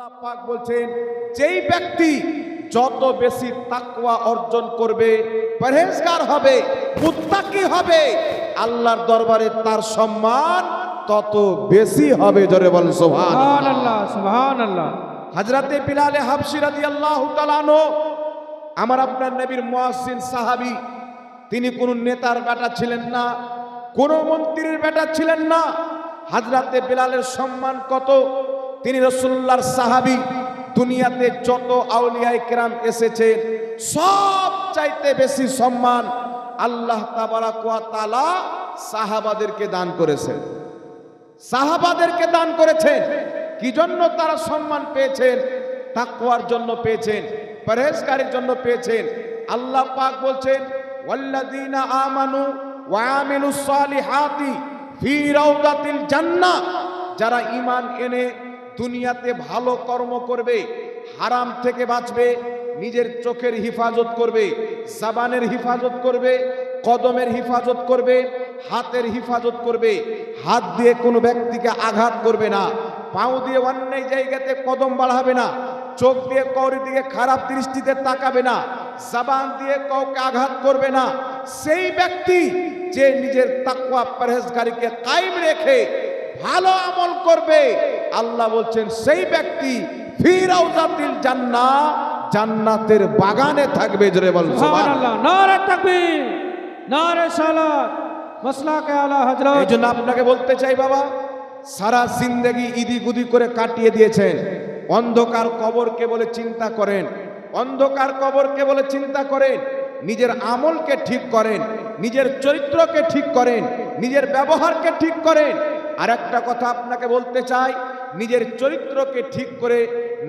আল্লাহ পাক বলছেন যেই ব্যক্তি যত বেশি তাকওয়া অর্জন করবে পরহেজগার হবে মুত্তাকি হবে আল্লাহর দরবারে তার সম্মান তত বেশি হবে। জোরে বল সুবহান সুবহান আল্লাহ সুবহান আল্লাহ হজরতে বিলালে হাবশি রাদিয়াল্লাহু তাআলা আমার আপনার নবীর মুয়াজ্জিন সাহাবী তিনি কোন নেতার বেটা ছিলেন না কোন মন্ত্রীর বেটা ছিলেন না। হজরতে বিলালের সম্মান কত? তিনি রসুল্লাহর সাহাবি, দুনিয়াতে যত আউলিয়ায়ে কেরাম এসেছেন সব চাইতে বেশি সম্মান আল্লাহ ওয়া সাহাবাদেরকে দান করেছেন সাহাবাদেরকে দান করেছেন। কি জন্য তারা সম্মান পেয়েছেন? তাকওয়ার জন্য পেয়েছেন, পরহেজগারের জন্য পেয়েছেন। আল্লাহ পাক বলছেন, ওয়াল্লাযীনা আমানু ওয়া আমিলুস সালিহাতি ফি রাউদাতিল যারা ঈমান এনে দুনিয়াতে ভালো কর্ম করবে, হারাম থেকে বাঁচবে, নিজের চোখের হিফাজত করবে, জাবানের হিফাজত করবে, কদমের হিফাজত করবে, হাতের হিফাজত করবে, হাত দিয়ে কোনো ব্যক্তিকে আঘাত করবে না, পাও দিয়ে অন্যায় জায়গাতে কদম বাড়াবে না, চোখ দিয়ে কৌরি দিকে খারাপ দৃষ্টিতে তাকাবে না, জাবান দিয়ে কাউকে আঘাত করবে না, সেই ব্যক্তি যে নিজের তাকওয়া পরহেজগারিকে কায়েম রেখে ভালো আমল করবে। আল্লাহ বলছেন সেই ব্যক্তি ফিরাউজাতিল জান্নাহ জান্নাতের বাগানে থাকবে জোরে বল সুবহান সুবহানাল্লাহ। আল্লাহ নারে তাকবীর নারে সালাত মাসলাকে আলা হযরত। জন্য আপনাকে বলতে চাই বাবা সারা জিন্দেগি ইদি গুদি করে কাটিয়ে দিয়েছেন। অন্ধকার কবরকে বলে চিন্তা করেন। অন্ধকার কবরকে বলে চিন্তা করেন। নিজের আমলকে ঠিক করেন। নিজের চরিত্রকে ঠিক করেন। নিজের ব্যবহারকে ঠিক করেন। আর একটা কথা আপনাকে বলতে চাই, নিজের চরিত্রকে ঠিক করে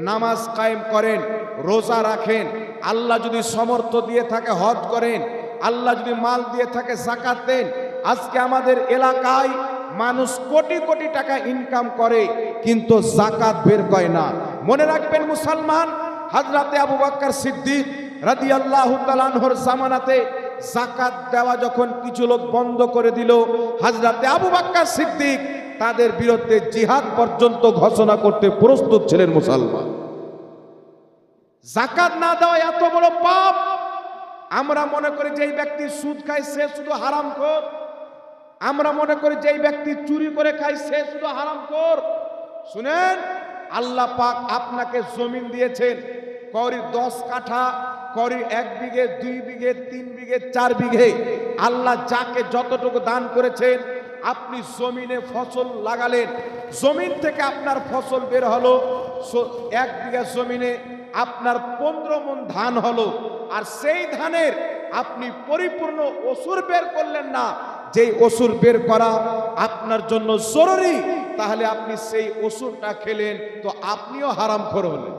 নামাজ কায়েম করেন, রোজা রাখেন, আল্লাহ যদি সমর্থ দিয়ে থাকে হজ করেন, আল্লাহ যদি মাল দিয়ে থাকে জাকাত দেন, আজকে আমাদের এলাকায় মানুষ কোটি কোটি টাকা ইনকাম করে, কিন্তু জাকাত বের করে না। মনে রাখবেন মুসলমান হাজরাতে আবু বাক্কার সিদ্দিক রাদিয়াল্লাহু তাআলার জামানাতে জাকাত দেওয়া যখন কিছু লোক বন্ধ করে দিল হাজরাতে আবু বাক্কার সিদ্দিক তাদের বিরুদ্ধে জিহাদ পর্যন্ত ঘোষণা করতে প্রস্তুত ছিলেন মুসলমান। জাকাত না দেওয়া এত বড় পাপ। আমরা মনে করি যে ব্যক্তি সুদ খায়, সে শুধু হারাম কর আমরা মনে করি যে ব্যক্তি চুরি করে খায়, সে শুধু হারাম কর শুনেন, আল্লাহ পাক আপনাকে জমিন দিয়েছেন। করি দশ কাঠা করি এক বিঘে, দুই বিঘে, তিন বিঘে, চার বিঘে। আল্লাহ যাকে যতটুকু দান করেছেন আপনি জমিনে ফসল লাগালেন, জমিন থেকে আপনার ফসল বের হলো এক বিঘা জমিনে আপনার পনেরো মন ধান হলো, আর সেই ধানের আপনি পরিপূর্ণ অসুর বের করলেন না। যেই অসুর বের করা আপনার জন্য জরুরি, তাহলে আপনি সেই অসুরটা খেলেন, তো আপনিও হারাম খোর হলেন।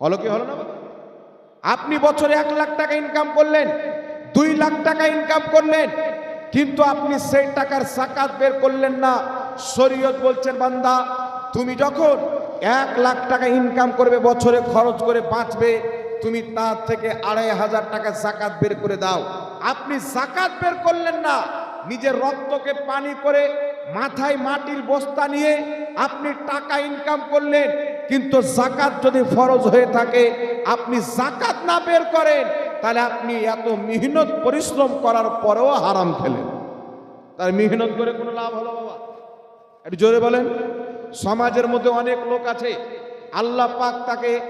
হলো কি হলো না আপনি বছরে এক লাখ টাকা ইনকাম করলেন, দুই লাখ টাকা ইনকাম করলেন কিন্তু আপনি সেই টাকার সাকাত বের করলেন না। শরীয়ত বলছেন, বান্দা, তুমি যখন এক লাখ টাকা ইনকাম করবে, বছরে খরচ করে বাঁচবে, তুমি তার থেকে আড়াই হাজার টাকা জাকাত বের করে দাও। আপনি জাকাত বের করলেন না। নিজের রক্তকে পানি করে মাথায় মাটির বস্তা নিয়ে আপনি টাকা ইনকাম করলেন, কিন্তু জাকাত যদি ফরজ হয়ে থাকে, আপনি জাকাত না বের করেন তাহলে আপনি এত মেহনত, পরিশ্রম করার পরেও হারাম খেলেন। তার মেহনত করে কোনো লাভ হলো বাবা? একটু জোরে বলেন। সমাজের মধ্যে অনেক লোক আছে, আল্লাহ পাক তাকে,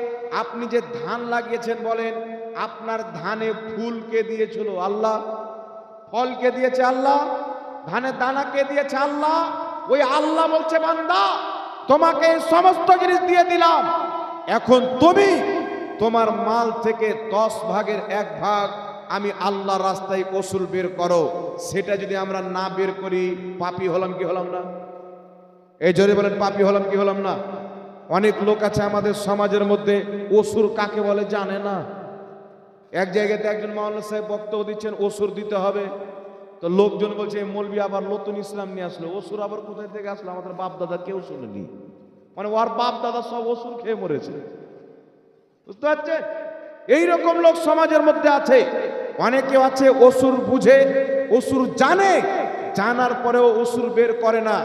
আপনি যে ধান লাগিয়েছেন বলেন, আপনার ধানে ফুল কে দিয়েছিল আল্লাহ? ফল কে দিয়েছে আল্লাহ? ধানের দানা কে দিয়েছে আল্লাহ? ওই আল্লাহ বলছে, বান্দা, তোমাকে সমস্ত জিনিস দিয়ে দিলাম। এখন তুমি তোমার মাল থেকে দশ ভাগের এক ভাগ আমি আল্লাহ রাস্তায় কসুল বের করো। সেটা যদি আমরা না বের করি, পাপি হলাম কি হলাম না? এই জোরে বলেন, পাপি হলাম কি হলাম না? অনেক লোক আছে আমাদের সমাজের মধ্যে অসুর কাকে বলে জানে না। এক জায়গাতে একজন মাওলানা সাহেব বক্তব্য দিচ্ছেন অসুর দিতে হবে। তো লোকজন বলছে, এই মৌলবি আবার নতুন ইসলাম নিয়ে আসলো। অসুর আবার কোথায় থেকে আসলো? আমাদের বাপ দাদা কেউ শুনেনি। মানে ওর বাপ দাদা সব অসুর খেয়ে মরেছে। বুঝতে পারছেন? এইরকম লোক সমাজের মধ্যে আছে। অনেকে আছে, অসুর বুঝে, অসুর জানে, জানার পরেও অসুর বের করে না,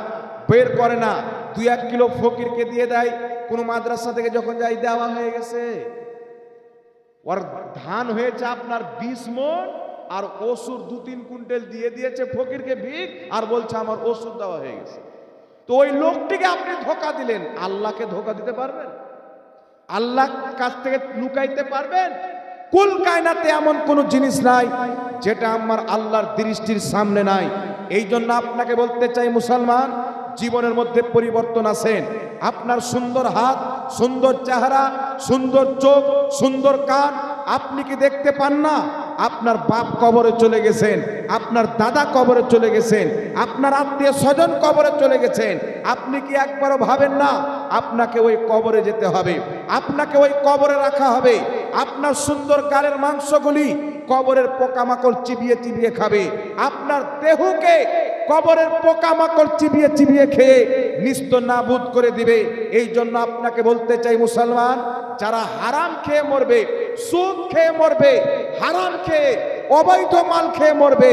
বের করে না। দুই এক কিলো ফকিরকে দিয়ে দেয়, কোনো মাদ্রাসা থেকে যখন যাই দেওয়া হয়ে গেছে। ওর ধান হয়েছে আপনার বিশ মন আর অসুর দু তিন কুইন্টাল দিয়ে দিয়েছে ফকিরকে ভিক, আর বলছে আমার ওষুধ দেওয়া হয়ে গেছে। তো ওই লোকটিকে আপনি ধোকা দিলেন, আল্লাহকে ধোকা দিতে পারবেন? আল্লাহ কাছ থেকে লুকাইতে পারবেন? কুল কায়নাতে এমন কোনো জিনিস নাই যেটা আমার আল্লাহর দৃষ্টির সামনে নাই? এই জন্য আপনাকে বলতে চাই, মুসলমান, জীবনের মধ্যে পরিবর্তন আসেন আপনার সুন্দর হাত, সুন্দর চেহারা, সুন্দর চোখ, সুন্দর কান, আপনি কি দেখতে পান না? আপনার বাপ কবরে চলে গেছেন, আপনার দাদা কবরে চলে গেছেন, আপনার আত্মীয় স্বজন কবরে চলে গেছেন, আপনি কি একবারও ভাবেন না, আপনাকে ওই কবরে যেতে হবে, আপনাকে ওই কবরে রাখা হবে, আপনার সুন্দর গালের মাংসগুলি কবরের পোকামাকড় চিবিয়ে চিবিয়ে খাবে, আপনার দেহকে কবরের পোকামাকড় চিবিয়ে চিবিয়ে খেয়ে নিস্ত নাবুদ করে দিবে। এই জন্য আপনাকে বলতে চাই, মুসলমান, যারা হারাম খেয়ে মরবে, সুদ খেয়ে মরবে, হারাম খেয়ে, অবৈধ মাল খেয়ে মরবে,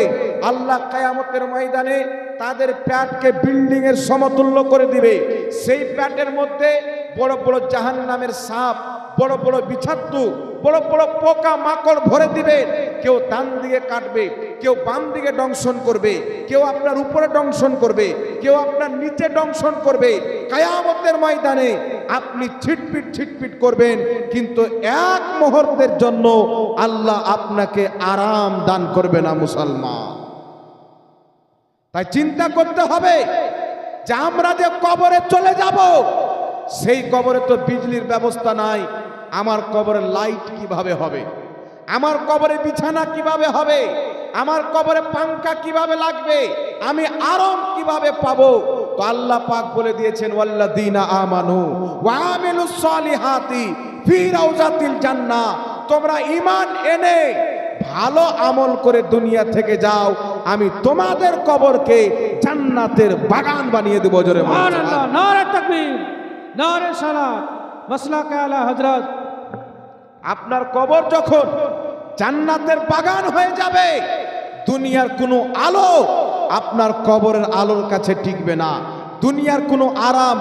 আল্লাহ কায়ামতের ময়দানে তাদের প্যাটকে বিল্ডিং এর সমতুল্য করে দিবে। সেই প্যাটের মধ্যে বড় বড় জাহান নামের সাপ, বড় বড় বিছাত্তু, বড় বড় পোকা মাকড় ভরে দিবে। কেউ ডান দিকে কাটবে, কেউ বাম দিকে দংশন করবে, কেউ আপনার উপরে দংশন করবে, কেউ আপনার নিচে দংশন করবে। কায়ামতের ময়দানে আপনি ছিটপিট ছিটপিট করবেন, কিন্তু এক মুহূর্তের জন্য আল্লাহ আপনাকে আরাম দান করবে না মুসলমান। তাই চিন্তা করতে হবে যে আমরা যে কবরে চলে যাব, সেই কবরে তো বিজলির ব্যবস্থা নাই, আমার কবরে লাইট কীভাবে হবে? আমার কবরে বিছানা কীভাবে হবে? আমার কবরে পাঙ্কা কীভাবে লাগবে? আমি আরম কীভাবে পাবো? তো আল্লাহ পাক বলে দিয়েছেন ওয়াল্লাদিনা আমানু ওয়ামিলুস সলিহাতি ফির রাউজাতিল জান্নাহ। তোমরা ইমান এনে ভালো আমল করে দুনিয়া থেকে যাও। আমি তোমাদের কবরকে জান্নাতের বাগান বানিয়ে দেবো, জোরে সুবহানাল্লাহ। নারে তাকবীর নারে সালাত। মাসলাকা আলা হযরত আপনার কবর যখন জান্নাতের বাগান হয়ে যাবে, দুনিয়ার কোনো আলো আপনার কবরের আলোর কাছে টিকবে না। দুনিয়ার কোনো আরাম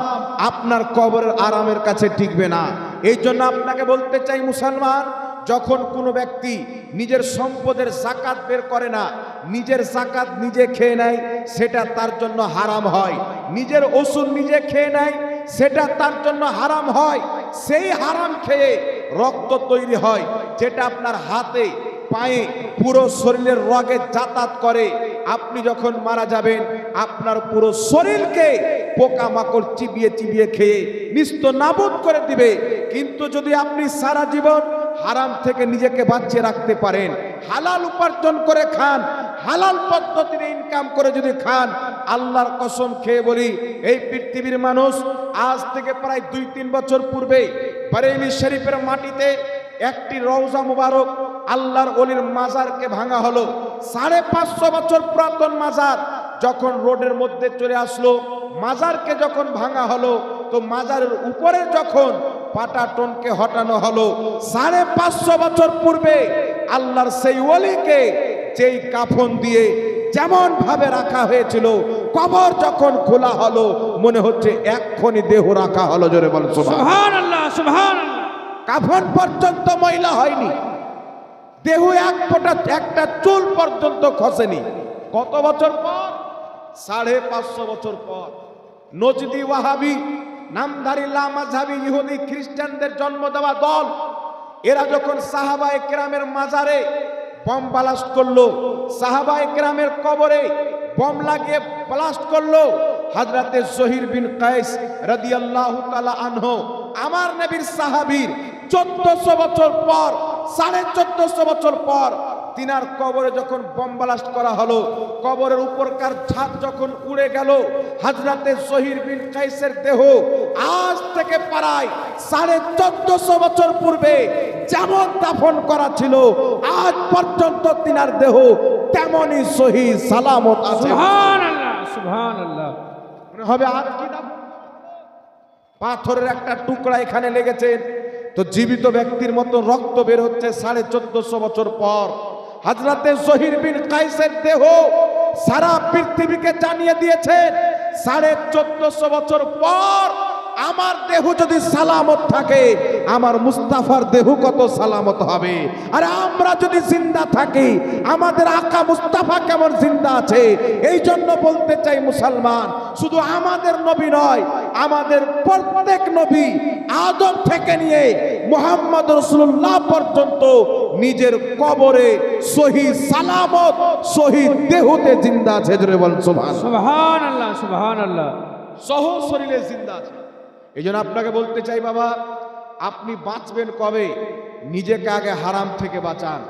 আপনার কবরের আরামের কাছে টিকবে না। এই জন্য আপনাকে বলতে চাই, মুসলমান, যখন কোনো ব্যক্তি নিজের সম্পদের জাকাত বের করে না, নিজের জাকাত নিজে খেয়ে নেয়, সেটা তার জন্য হারাম হয়। নিজের ওষুধ নিজে খেয়ে নেয়, সেটা তার জন্য হারাম হয়। সেই হারাম খেয়ে রক্ত তৈরি হয়, যেটা আপনার হাতে, পায়ে, পুরো শরীরের রগে যাতায়াত করে। আপনি যখন মারা যাবেন, আপনার পুরো শরীরকে পোকামাকড় চিবিয়ে চিবিয়ে খেয়ে নিস্ত নাবুদ করে দিবে। কিন্তু যদি আপনি সারা জীবন হারাম থেকে নিজেকে বাঁচিয়ে রাখতে পারেন, হালাল উপার্জন করে খান হালাল পদ্ধতিতে ইনকাম করে যদি খান, আল্লাহর কসম খেয়ে বলি, এই পৃথিবীর মানুষ আজ থেকে প্রায় দুই তিন বছর পূর্বে বারেলি শরীফের মাটিতে একটি রওজা মুবারক আল্লাহর অলির মাজারকে ভাঙা হলো। সাড়ে পাঁচশো বছর পুরাতন মাজার যখন রোডের মধ্যে চলে আসলো, মাজারকে যখন ভাঙা হলো, তো মাজারের উপরে যখন পাটা পাটাটনকে হটানো হলো, সাড়ে পাঁচশো বছর পূর্বে আল্লাহর সেই অলিকে যেই কাফন দিয়ে যেমন ভাবে রাখা হয়েছিল কবর যখন খোলা হলো মনে হচ্ছে এক্ষণি দেহ রাখা হলো জোরে বল কাফন পর্যন্ত মহিলা হয়নি। দেহ এক ফোটা একটা চুল পর্যন্ত খসেনি। কত বছর পর? সাড়ে পাঁচশো বছর পর। নজদি ওয়াহাবি নামধারী লামাঝাবি ইহুদি খ্রিস্টানদের জন্ম দেওয়া দল এরা যখন সাহাবা একরামের মাজারে বম ব্লাস্ট করল। সাহাবা একরামের কবরে বম লাগিয়ে ব্লাস্ট করল। হাজরাতে জহির বিন কায়েস রাদিয়াল্লাহু তাআলা আনহ, আমার নবীর সাহাবীর চোদ্দশো বছর পর, সাড়ে চোদ্দশো বছর পর তিনার কবরে যখন বম্বালাস্ট করা হলো কবরের উপরকার ছাদ যখন উড়ে গেল হাজরাতে শহীদ বিন কাইসের দেহ আজ থেকে পারায় সাড়ে চোদ্দশো বছর পূর্বে যেমন দাফন করা ছিল আজ পর্যন্ত তিনার দেহ তেমনই সহি সালামত আছে। হবে আজ কি পাথরের একটা টুকরা এখানে লেগেছে তো জীবিত ব্যক্তির মতো রক্ত বের হচ্ছে সাড়ে চোদ্দশো বছর পর। হাজরাতে জহির বিন কাইসের দেহ সারা পৃথিবীকে জানিয়ে দিয়েছেন সাড়ে চোদ্দশো বছর পর আমার দেহ যদি সালামত থাকে, আমার মুস্তাফার দেহ কত সালামত হবে? আর আমরা যদি জিন্দা থাকি, আমাদের আকা মুস্তাফা কেমন জিন্দা আছে? এই জন্য বলতে চাই মুসলমান, শুধু আমাদের নবী নয়, আমাদের প্রত্যেক নবী আদম থেকে নিয়ে মোহাম্মদ রসুল্লাহ পর্যন্ত নিজের কবরে শহীদ সালামত শহীদ দেহতে জিন্দা আছে জোরে বল সুবহান সুবহান আল্লাহ সুবহান আল্লাহ সহ শরীরে জিন্দা আছে। এই জন্য আপনাকে বলতে চাই বাবা আপনি বাঁচবেন কবে? নিজেকে আগে হারাম থেকে বাঁচান।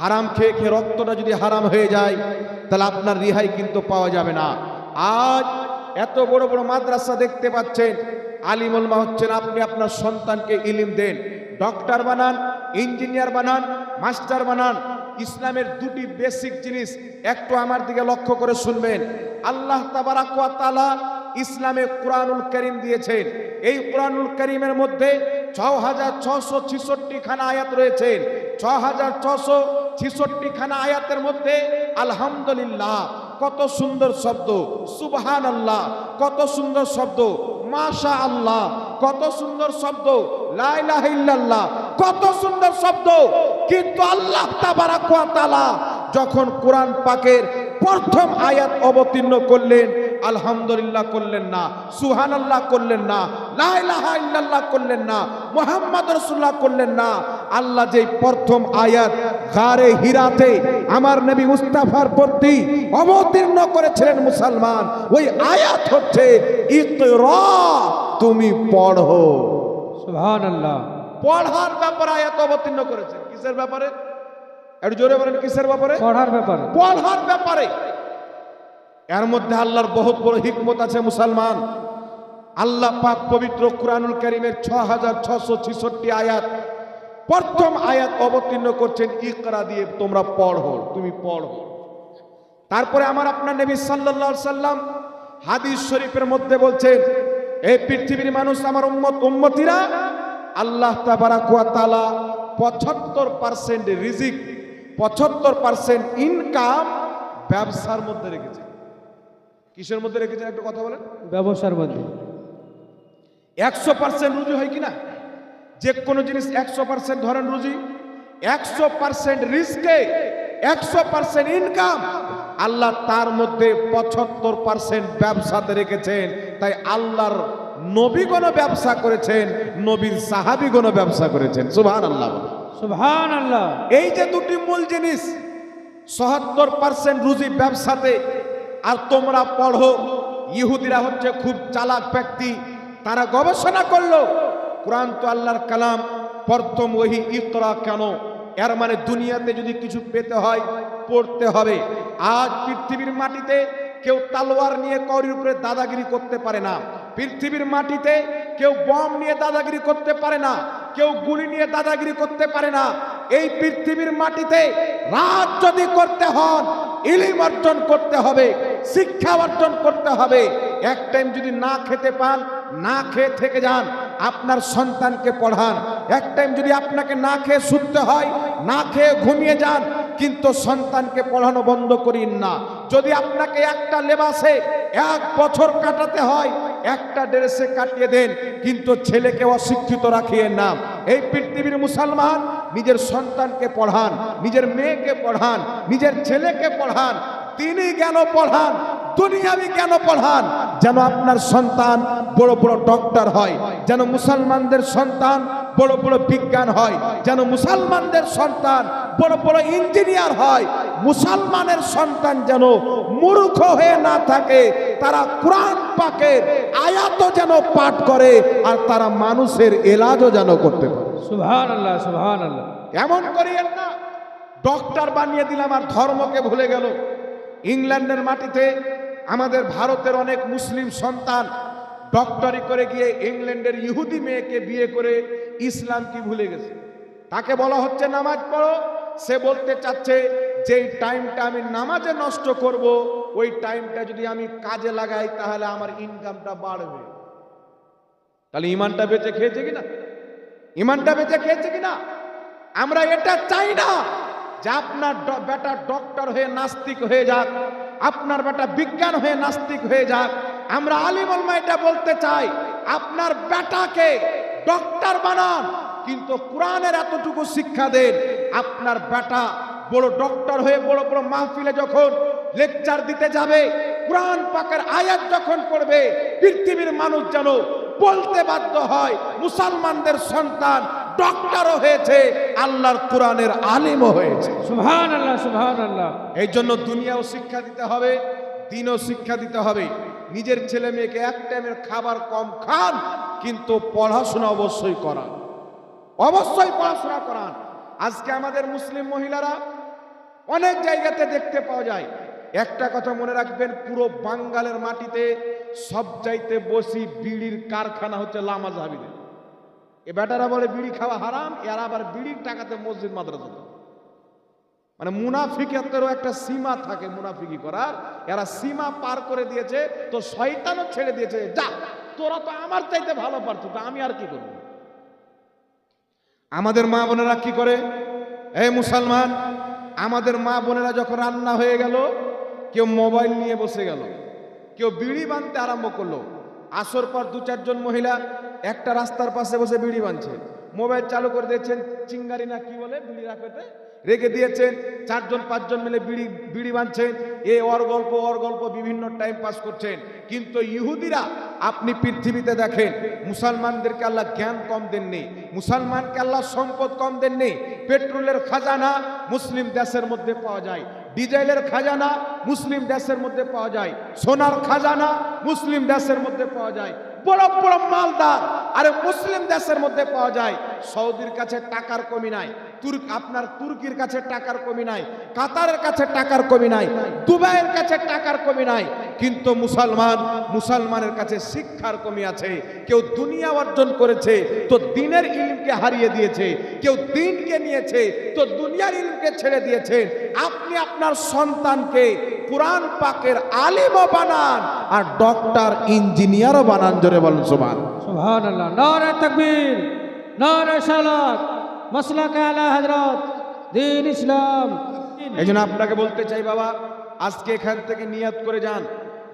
হারাম খেয়ে খেয়ে রক্তটা যদি হারাম হয়ে যায় তাহলে আপনার রিহাই কিন্তু পাওয়া যাবে না। আজ এত বড় বড় মাদ্রাসা দেখতে পাচ্ছেন আলিমুলমা হচ্ছেন আপনি আপনার সন্তানকে ইলিম দেন। ডক্টর বানান ইঞ্জিনিয়ার বানান মাস্টার বানান। ইসলামের দুটি বেসিক জিনিস, একটু আমার দিকে লক্ষ্য করে শুনবেন। আল্লাহ তাবারাক ওয়া তাআলা ইসলামে কোরআনুল করিম দিয়েছেন। এই কোরআনুল করিমের মধ্যে ছ হাজার ছশো ছিষট্টি খানা আয়াত রয়েছেন ছ হাজার ছশো ছিষট্টি খানা আয়াতের মধ্যে আলহামদুলিল্লাহ, কত সুন্দর শব্দ সুবহান আল্লাহ কত সুন্দর শব্দ মাশা আল্লাহ কত সুন্দর শব্দ, লা ইলাহা ইল্লাল্লাহ, কত সুন্দর শব্দ কিন্তু আল্লাহ তাবারাক ওয়া তাআলা যখন কোরআন পাকের প্রথম আয়াত অবতীর্ণ করলেন আলহামদুলিল্লাহ করলেন না সুহান আল্লাহ করলেন না লা ইলাহা ইল্লাল্লাহ করলেন না মোহাম্মদ রসুল্লাহ করলেন না আল্লাহ যে প্রথম আয়াত গারে হিরাতে আমার নবী মুস্তাফার প্রতি অবতীর্ণ করেছিলেন মুসলমান ওই আয়াত হচ্ছে ইকরা তুমি পড়ো। সুবহান আল্লাহ পড়ার ব্যাপারে আয়াত অবতীর্ণ করেছেন কিসের ব্যাপারে? একটু জোরে বলেন কিসের ব্যাপারে? পড়ার ব্যাপারে। পড়ার ব্যাপারে। এর মধ্যে আল্লাহর বহুত বড় হিকমত আছে মুসলমান। আল্লাহ পাক পবিত্র কোরআনুল করিমের ছ হাজার ছশো ছিষট্টি আয়াত প্রথম আয়াত অবতীর্ণ করছেন ইকরা দিয়ে তোমরা পড়ো তুমি পড়ো। তারপরে আমার আপনার নবী সাল্লাল্লাহু আলাইহি সাল্লাম হাদিস শরীফের মধ্যে বলছেন এই পৃথিবীর মানুষ আমার উম্মত উম্মতিরা আল্লাহ তাবারাক ওয়া তাআলা পঁচাত্তর পার্সেন্ট রিজিক পঁচাত্তর পার্সেন্ট ইনকাম ব্যবসার মধ্যে রেখেছে। কিসের মধ্যে রেখেছেন একটু কথা বলেন? ব্যবসার মধ্যে। একশো পার্সেন্ট রুজি হয় কিনা? যে কোনো জিনিস একশো পার্সেন্ট ধরেন রুজি একশো পার্সেন্ট রিস্কে একশো পার্সেন্ট ইনকাম আল্লাহ তার মধ্যে পঁচাত্তর পার্সেন্ট ব্যবসাতে রেখেছেন। তাই আল্লাহর নবীগণ ব্যবসা করেছেন নবীর সাহাবিগণ ব্যবসা করেছেন। সুবহান আল্লাহ। সুবহান আল্লাহ এই যে দুটি মূল জিনিস সহাত্তর পার্সেন্ট রুজি ব্যবসাতে আর তোমরা পড়ো ইহুদিরা হচ্ছে খুব চালাক ব্যক্তি তারা গবেষণা করল কোরআন তো আল্লাহর কালাম প্রথম ওহি ইকরা কেন? এর মানে দুনিয়াতে যদি কিছু পেতে হয় পড়তে হবে। আজ পৃথিবীর মাটিতে কেউ তালোয়ার নিয়ে করির উপরে দাদাগিরি করতে পারে না। পৃথিবীর মাটিতে কেউ বম নিয়ে দাদাগিরি করতে পারে না, কেউ গুলি নিয়ে দাদাগিরি করতে পারে না। এই পৃথিবীর মাটিতে রাত যদি করতে হন, ইলিম অর্জন করতে হবে, শিক্ষা অর্জন করতে হবে। এক টাইম যদি না খেতে পান, না খেয়ে থেকে যান, আপনার সন্তানকে পড়ান। এক টাইম যদি আপনাকে না খেয়ে শুতে হয়, না খেয়ে ঘুমিয়ে যান কিন্তু সন্তানকে পড়ানো বন্ধ করিন না। যদি আপনাকে একটা লেবাসে এক বছর কাটাতে হয়, একটা ড্রেসে কাটিয়ে দেন, কিন্তু ছেলেকে অশিক্ষিত রাখিয়ে না। এই পৃথিবীর মুসলমান নিজের সন্তানকে পড়ান, নিজের মেয়েকে পড়ান, নিজের ছেলেকে পড়ান, তিনি জ্ঞান পড়ান, দুনিয়াবি জ্ঞান পড়ান? যেন আপনার সন্তান বড় বড় ডক্টর হয়, যেন মুসলমানদের সন্তান বড় বড় বিজ্ঞান হয়, যেন মুসলমানদের সন্তান বড় বড় ইঞ্জিনিয়ার হয় মুসলমানের সন্তান যেন মূর্খ হয়ে না থাকে তারা কোরআন পাকের আয়াত যেন পাঠ করে আর তারা মানুষের এলাজও যেন করতে পারে। আল্লাহ সুবহান আল্লাহ এমন করিয়েন না ডক্টর বানিয়ে দিলাম আর ধর্মকে ভুলে গেল। ইংল্যান্ডের মাটিতে আমাদের ভারতের অনেক মুসলিম সন্তান ডক্টরি করে গিয়ে ইংল্যান্ডের ইহুদি মেয়েকে বিয়ে করে ইসলাম কি ভুলে গেছে? তাকে বলা হচ্ছে নামাজ পড়ো সে বলতে চাচ্ছে, যেই টাইমটা আমি নামাজে নষ্ট করব, ওই টাইমটা যদি আমি কাজে লাগাই, তাহলে আমার ইনকামটা বাড়বে। তাহলে ইমানটা বেঁচে খেয়েছে কিনা? ইমানটা বেঁচে খেয়েছে কিনা? আমরা এটা চাই না যে আপনার বেটা ডক্টর হয়ে নাস্তিক হয়ে যাক, আপনার বেটা বিজ্ঞান হয়ে নাস্তিক হয়ে যাক। আমরা আলিমুলমা এটা বলতে চাই, আপনার বেটাকে ডক্টর বানান, কিন্তু কোরআনের এতটুকু শিক্ষা দেন আপনার বেটা বড় ডক্টর হয়ে বড় বড় মাহফিলে যখন লেকচার দিতে যাবে কোরআন পাকের আয়াত যখন পড়বে পৃথিবীর মানুষ যেন বলতে বাধ্য হয় মুসলমানদের সন্তান ডক্টরও হয়েছে আল্লাহর কোরআনের আলিমও হয়েছে। সুবহান আল্লাহ সুবহান আল্লাহ এই জন্য দুনিয়াও শিক্ষা দিতে হবে দিনও শিক্ষা দিতে হবে। নিজের ছেলে মেয়েকে এক টাইমের খাবার কম খান কিন্তু পড়াশোনা অবশ্যই করান। অবশ্যই পড়াশোনা করান। আজকে আমাদের মুসলিম মহিলারা অনেক জায়গাতে দেখতে পাওয়া যায়। একটা কথা মনে রাখবেন, পুরো বাঙ্গালের মাটিতে সব চাইতে বসি বিড়ির কারখানা হচ্ছে লামাজ হাবিদের এ বেটারা বলে, বিড়ি খাওয়া হারাম, এরা আবার বিড়ির টাকাতে মসজিদ, মাদ্রাসা। মানে মুনাফিকেরও একটা সীমা থাকে মুনাফিকি করার। এরা সীমা পার করে দিয়েছে, তো শয়তানও ছেড়ে দিয়েছে, যা, তোরা তো আমার চাইতে ভালো পারছ, তো আমি আর কি করব? আমাদের মা বোনেরা কি করে? এ মুসলমান, আমাদের মা বোনেরা যখন রান্না হয়ে গেল, কেউ মোবাইল নিয়ে বসে গেল, কেউ বিড়ি বাঁধতে আরম্ভ করল। আসর পর দু চারজন মহিলা একটা রাস্তার পাশে বসে বিড়ি বাঁধছে মোবাইল চালু করে দিয়েছেন, চিঙ্গারি না কি বলে, বিড়ি রাখতে রেখে দিয়েছেন। চারজন, পাঁচজন মিলে বিড়ি বিড়ি বাঁধছেন। এ ওর গল্প ওর গল্প বিভিন্ন টাইম পাস করছেন। কিন্তু ইহুদিরা, আপনি পৃথিবীতে দেখেন, মুসলমানদেরকে আল্লাহ জ্ঞান কম দেননি, মুসলমানকে আল্লাহ সম্পদ কম দেননি। পেট্রোলের খাজানা মুসলিম দেশের মধ্যে পাওয়া যায়, ডিজেলের খাজানা মুসলিম দেশের মধ্যে পাওয়া যায়, সোনার খাজানা মুসলিম দেশের মধ্যে পাওয়া যায়। বড় বড় মালদার, আরে মুসলিম দেশের মধ্যে পাওয়া যায়। সৌদির কাছে টাকার কমি নাই, তুর্ক, আপনার তুর্কির কাছে টাকার কমি নাই, কাতারের কাছে টাকার কমি নাই, দুবাইয়ের কাছে টাকার কমি নাই। কিন্তু মুসলমান, মুসলমানের কাছে শিক্ষার কমি আছে। কেউ দুনিয়া অর্জন করেছে, তো দিনের ইলমকে হারিয়ে দিয়েছে। কেউ দিনকে নিয়েছে, তো দুনিয়ার ইলমকে ছেড়ে দিয়েছে। আপনি আপনার সন্তানকে কোরআন পাকের আলিমও বানান আর ডক্টর ইঞ্জিনিয়ারও বানান জোরে বলেন সমান সুবহান। আল্লাহ নারে তাকবীর নারে সালাত মাসলাক আলা হযরত দিন ইসলাম। এই জন্য আপনাকে বলতে চাই বাবা আজকে এখান থেকে নিয়াত করে যান।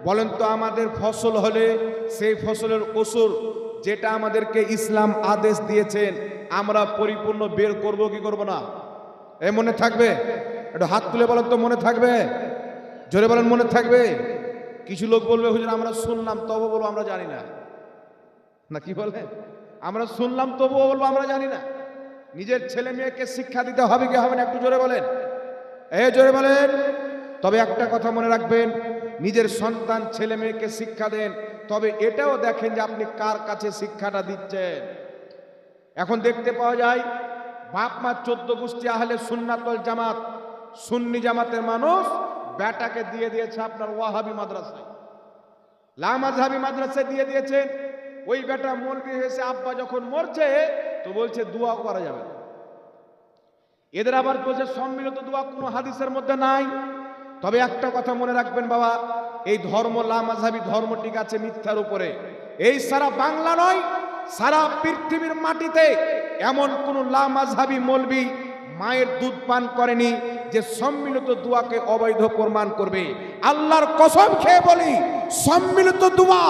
বলেন তো আমাদের ফসল হলে সেই ফসলের ওসুর যেটা আমাদেরকে ইসলাম আদেশ দিয়েছেন আমরা পরিপূর্ণ বের করব কি করব না? এ মনে থাকবে? একটু হাত তুলে বলেন তো মনে থাকবে? জোরে বলেন, মনে থাকবে? কিছু লোক বলবে, হুজুর, আমরা শুনলাম তবু বলব আমরা জানি না। না, কি বলে? আমরা শুনলাম, তবুও বলব আমরা জানি না। নিজের ছেলে মেয়েকে শিক্ষা দিতে হবে কি হবে না, একটু জোরে বলেন। এ, জোরে বলেন। তবে একটা কথা মনে রাখবেন, নিজের সন্তান ছেলে মেয়েকে শিক্ষা দেন, তবে এটাও দেখেন যে আপনি কার কাছে শিক্ষাটা দিচ্ছেন। এখন দেখতে পাওয়া যায় বাপ মা চোদ্দ গোষ্ঠী আহলে সুন্নাতল জামাত, সুন্নি জামাতের মানুষ বেটাকে দিয়ে দিয়েছে আপনার ওয়াহাবি মাদ্রাসায়। লামাজহাবি মাদ্রাসায় দিয়ে দিয়েছেন ওই বেটা মলবি হয়েছে, আব্বা যখন মরছে, তো বলছে, দোয়া করা যাবে এদের আবার বলছে, সম্মিলিত দোয়া কোনো হাদিসের মধ্যে নাই। তবে একটা কথা মনে রাখবেন বাবা, এই ধর্ম লামাজহাবি ধর্ম ঠিক আছে মিথ্যার উপরে। এই সারা বাংলা নয়, সারা পৃথিবীর মাটিতে এমন কোন লামাজহাবি মলবি মায়ের দুধ পান করেনি, যে সম্মিলিত দোয়াকে অবৈধ প্রমাণ করবে। আল্লাহর কসম খেয়ে বলি, সম্মিলিত দোয়া,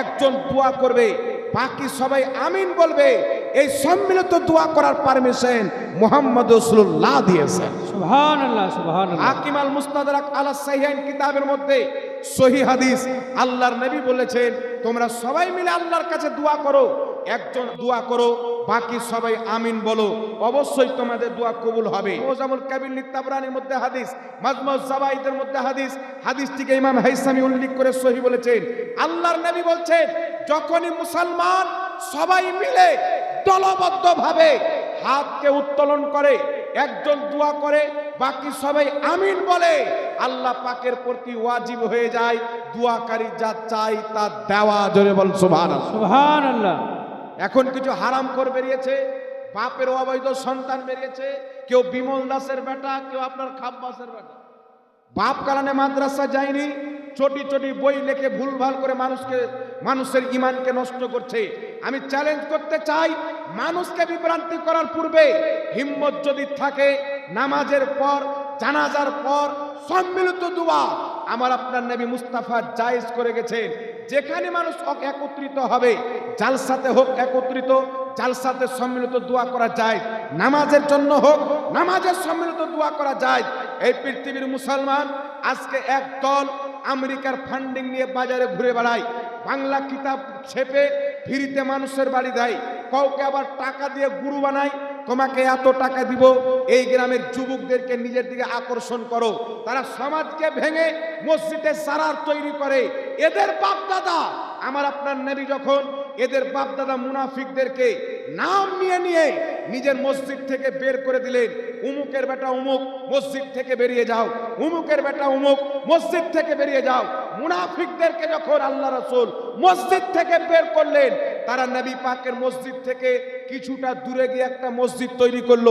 একজন দোয়া করবে, বাকি সবাই আমিন বলবে। এই সম্মিলিত দোয়া করার পারমিশন মোহাম্মদ রসুল্লাহ দিয়েছেন। আল্লাহ সুবহান আল্লাহ হাকিম আল মুস্তাদরাক আলা সাহিহাইন কিতাবের মধ্যে সহি হাদিস আল্লাহর নবী বলেছেন তোমরা সবাই মিলে আল্লাহর কাছে দোয়া করো একজন দোয়া করো বাকি সবাই আমিন বলো। অবশ্যই তোমাদের দোয়া কবুল হবে। মোজামুল কাবির লিত্তাবরানির মধ্যে হাদিস জাবাইদের মধ্যে হাদিস হাদিসটিকে ইমাম হাইসামি উল্লেখ করে সহি বলেছেন। আল্লাহর নবী বলছেন যখনই মুসলমান সবাই মিলে দলবদ্ধভাবে হাতকে উত্তোলন করে একজন দোয়া করে বাকি সবাই আমিন বলে। আল্লাহ পাকের প্রতি ওয়াজিব হয়ে যায় দোয়াকারী যা চাই তা দেওয়া জোরে বল সুবহান আল্লাহ এখন কিছু হারাম কর বেরিয়েছে বাপের অবৈধ সন্তান বেরিয়েছে কেউ বিমল দাসের বেটা কেউ আপনার খাব্বাসের বেটা। বাপ কারণে মাদ্রাসা যায়নি চটি চটি বই লেখে ভুলভাল করে মানুষকে, মানুষের ইমানকে নষ্ট করছে। আমি চ্যালেঞ্জ করতে চাই, মানুষকে বিভ্রান্তি করার পূর্বে হিম্মত যদি থাকে, নামাজের পর, জানাজার পর, সম্মিলিত দোয়া আমার আপনার নবী মুস্তাফা জায়েজ করে গেছেন। যেখানে মানুষ একত্রিত হবে, জালসাতে হোক একত্রিত, জালসাতে সম্মিলিত দোয়া করা যায়। নামাজের জন্য হোক, নামাজের সম্মিলিত দোয়া করা যায়। এই পৃথিবীর মুসলমান আজকে এক দল আমেরিকার ফান্ডিং নিয়ে বাজারে ঘুরে বেড়ায়। বাংলা কিতাব ছেপে ফ্রিতে মানুষের বাড়ি দেয়। কাউকে আবার টাকা দিয়ে গুরু বানায়, তোমাকে এত টাকা দিব, এই গ্রামের যুবকদেরকে নিজের দিকে আকর্ষণ করো। তারা সমাজকে ভেঙে মসজিদে সারার তৈরি করে। এদের বাপদাদা, আমার আপনার নেবী যখন, এদের বাপদাদা মুনাফিকদেরকে নাম নিয়ে নিয়ে নিজের মসজিদ থেকে বের করে দিলেন। উমুকের বেটা উমুক, মসজিদ থেকে বেরিয়ে যাও। উমুকের বেটা উমুক, মসজিদ থেকে বেরিয়ে যাও। মুনাফিকদেরকে যখন আল্লাহ রসুল মসজিদ থেকে বের করলেন, তারা নবী পাকের মসজিদ থেকে কিছুটা দূরে গিয়ে একটা মসজিদ তৈরি করল।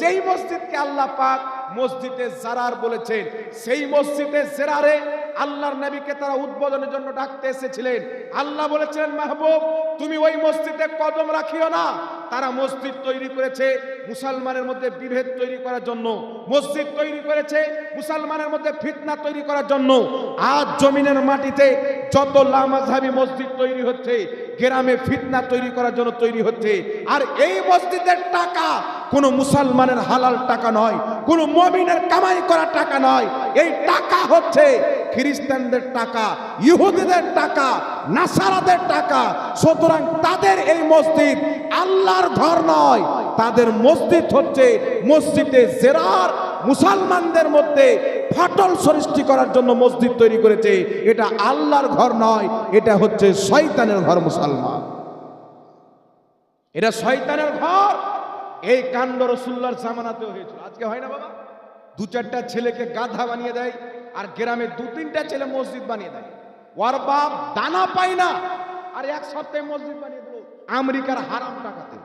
যেই মসজিদকে আল্লাহ পাক মসজিদে জারার বলেছেন, সেই মসজিদে জেরারে আল্লাহর নবীকে তারা উদ্বোধনের জন্য ডাকতে এসেছিলেন। আল্লাহ বলেছিলেন, মাহবুব, তুমি ওই মসজিদে কদম রাখিও না। তারা মসজিদ তৈরি করেছে মুসলমানের মধ্যে বিভেদ তৈরি করার জন্য, মসজিদ তৈরি করেছে মুসলমানের মধ্যে ফিতনা তৈরি করার জন্য। আজ জমিনের মাটিতে যত লামাঝাবি মসজিদ তৈরি হচ্ছে, গ্রামে ফিতনা তৈরি করার জন্য তৈরি হচ্ছে। আর এই মসজিদের টাকা কোনো মুসলমানের হালাল টাকা নয়, কোনো মমিনের কামাই করা টাকা নয়। এই টাকা হচ্ছে খ্রিস্টানদের টাকা, ইহুদিদের টাকা, নাসারাদের টাকা। সুতরাং তাদের এই মসজিদ আল্লাহর ঘর নয়, তাদের মসজিদ হচ্ছে মসজিদে জেরার মুসলমানদের মধ্যে ফাটল সৃষ্টি করার জন্য মসজিদ তৈরি করেছে। এটা আল্লাহর ঘর নয়, এটা হচ্ছে শয়তানের ঘর মুসলমান। এটা শয়তানের ঘর। এই কাণ্ড রসুল্লার জামানাতেও হয়েছিল। আজকে হয় না বাবা? দু চারটা ছেলেকে গাধা বানিয়ে দেয় আর গ্রামে দু তিনটা ছেলে মসজিদ বানিয়ে দেয়। ওর বাপ দানা পায় না, আর এক সপ্তাহে মসজিদ বানিয়ে আমেরিকার হারাম টাকাতে।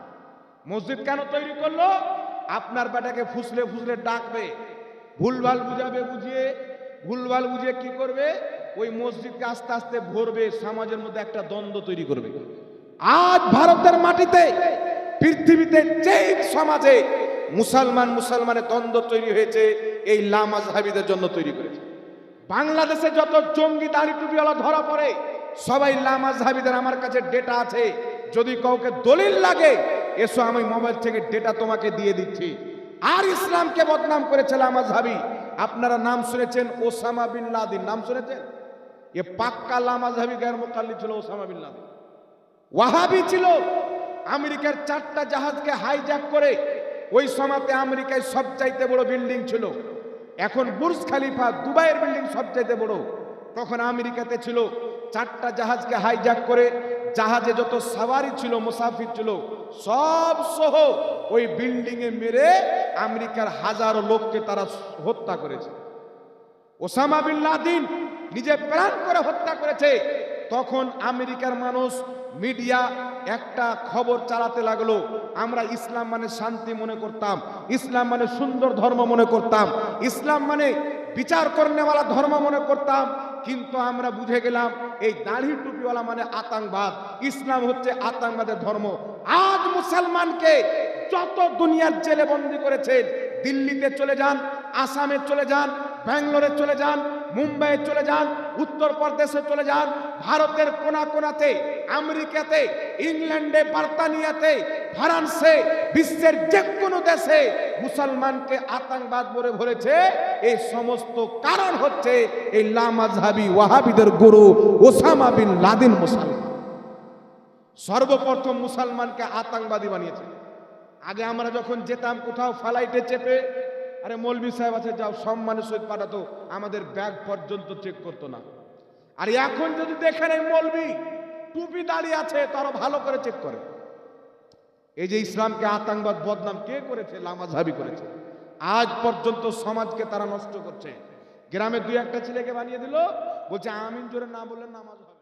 মসজিদ কেন তৈরি করল? আপনার বেটাকে ফুসলে ফুসলে ডাকবে। ভুলভাল বুঝাবে বুঝিয়ে, ভুলভাল বুঝিয়ে কি করবে? ওই মসজিদকে আস্তে আস্তে ভরবে, সমাজের মধ্যে একটা দ্বন্দ্ব তৈরি করবে। আজ ভারতের মাটিতে, পৃথিবীতে যেই সমাজে মুসলমান মুসলমানের দ্বন্দ্ব তৈরি হয়েছে, এই লামাজহাবিদের জন্য তৈরি করেছে। বাংলাদেশে যত জঙ্গি দাড়ি টুপিওয়ালা ধরা পড়ে, সবাই লামাজহাবিদের আমার কাছে ডেটা আছে। যদি কাউকে দলিল লাগে, এসো আমি মোবাইল থেকে ডেটা তোমাকে দিয়ে দিচ্ছি। আর ইসলামকে বদনাম করেছে লামাজহাবি আপনারা নাম শুনেছেন ওসামা বিন লাদিন। নাম শুনেছেন? এ পাক্কা লামাজহাবি গায়ের মোকাল্লি ছিল ওসামা বিন লাদিন। ওয়াহাবি ছিল, আমেরিকার চারটা জাহাজকে হাইজ্যাক করে ওই সময়তে আমেরিকায় সবচাইতে বড় বিল্ডিং ছিল। এখন বুর্জ খালিফা দুবাইয়ের বিল্ডিং সবচাইতে বড়। তখন আমেরিকাতে ছিল চারটা জাহাজকে হাইজ্যাক করে জাহাজে যত সাওয়ারি ছিল, মুসাফির ছিল, সব সহ ওই বিল্ডিং এ মেরে আমেরিকার হাজারো লোককে তারা হত্যা করেছে। ওসামা বিন নিজে প্রাণ করে হত্যা করেছে। তখন আমেরিকার মানুষ মিডিয়া একটা খবর চালাতে লাগল, আমরা ইসলাম মানে শান্তি মনে করতাম, ইসলাম মানে সুন্দর ধর্ম মনে করতাম, ইসলাম মানে বিচার করনেওয়ালা ধর্ম মনে করতাম কিন্তু আমরা বুঝে গেলাম এই দাঁড়ির টুপিওয়ালা মানে আতঙ্কবাদ। ইসলাম হচ্ছে আতঙ্কবাদের ধর্ম। আজ মুসলমানকে যত দুনিয়ার জেলে বন্দি করেছেন দিল্লিতে চলে যান, আসামে চলে যান, ব্যাঙ্গালোরে চলে যান মুম্বাইয়ে চলে যান, উত্তরপ্রদেশে চলে যান, ভারতের কোনা কোনাতে, আমেরিকাতে, ইংল্যান্ডে, বার্তানিয়াতে, ফ্রান্সে, বিশ্বের যে কোনো দেশে মুসলমানকে আতঙ্কবাদ বলে ভরেছে। এই সমস্ত কারণ হচ্ছে এই লামাজহাবি ওয়াহাবিদের গুরু ওসামা বিন লাদিন মুসলমান। সর্বপ্রথম মুসলমানকে আতঙ্কবাদী বানিয়েছে। আগে আমরা যখন যেতাম, কোথাও ফ্লাইটে চেপে আরে মৌলবি সাহেব আছে, যাও, সম্মানের সহিত পাঠাতো। আমাদের ব্যাগ পর্যন্ত চেক করতো না। আর এখন যদি দেখেন এই মৌলবি টুপি দাঁড়িয়ে আছে তারা ভালো করে চেক করে। এই যে ইসলামকে আতঙ্কবাদ, বদনাম কে করেছে? লামা লামাঝাবি করেছে। আজ পর্যন্ত সমাজকে তারা নষ্ট করছে। গ্রামে দুই একটা ছেলেকে বানিয়ে দিল, বলছে, আমিন জোরে না বললে নামাজ হবে।